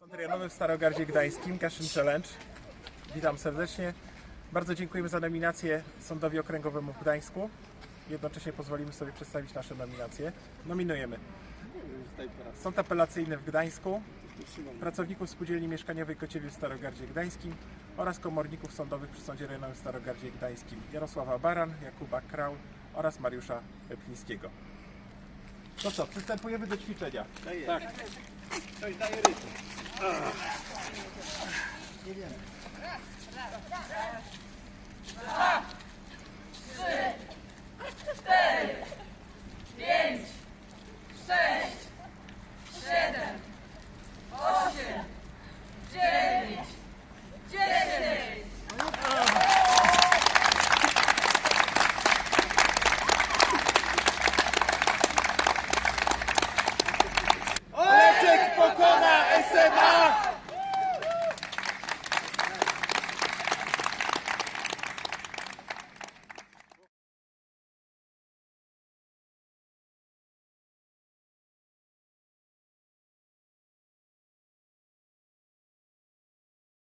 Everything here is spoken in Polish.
Sąd rejonowy w Starogardzie Gdańskim, Kaszyn Challenge. Witam serdecznie. Bardzo dziękujemy za nominację Sądowi Okręgowemu w Gdańsku. Jednocześnie pozwolimy sobie przedstawić nasze nominacje. Nominujemy Sąd Apelacyjny w Gdańsku, pracowników Spółdzielni Mieszkaniowej Kociewie w Starogardzie Gdańskim oraz komorników sądowych przy Sądzie Rejonowym w Starogardzie Gdańskim Jarosława Baran, Jakuba Kraul oraz Mariusza Peplińskiego. No co, przystępujemy do ćwiczenia. Tak. Ktoś daje rytm. Ah.